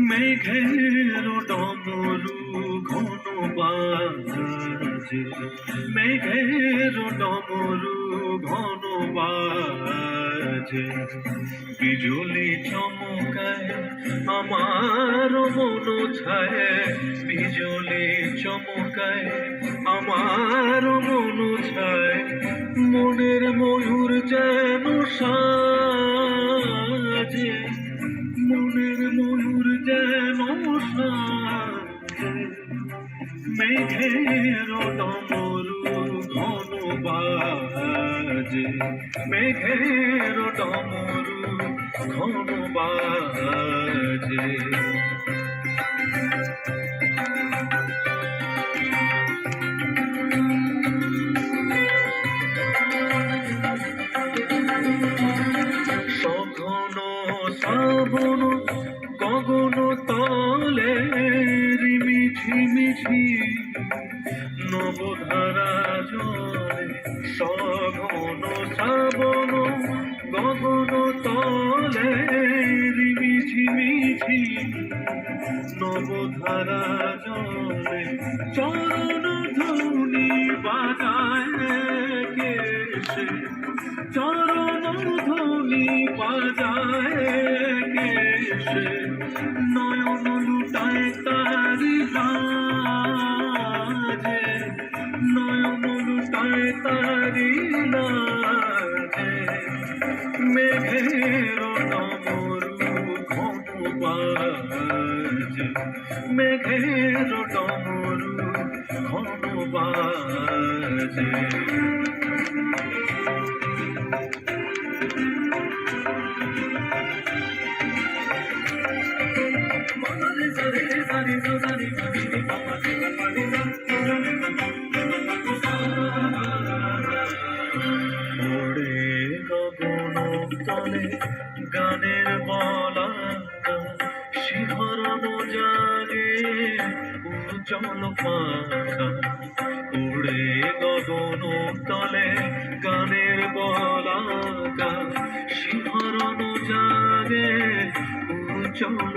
মেঘের ডমরু ঘন বাজে মেঘের ডমরু ঘন বাজে বিজুলি চমকায় আমার মন ছায় বিজুলি চমকায় আমার মন মেঘের ডমরু ঘন বাজে মেঘের ডমরু ঘন বাজে সঘন শ্রাবণ নবধারা জলে সঘন শ্রাবণ গগন তলে রিমিঝি মিঝি নবধারা জলে চরণ ধুনি বাজায় চরণ ধ্বনি বাজায় কেশে নয়ন লুটায় লুটায় তারি মেঘের ডমরু ঘন বাজে মেঘের ডমরু ঘন বাজে ওরে গগন তলে গানের বলা শিহরণ জাগে উজ্জ্বল পাখা ওরে গগন তলে গানের বলা শিহরণ জাগে উজ্জ্বল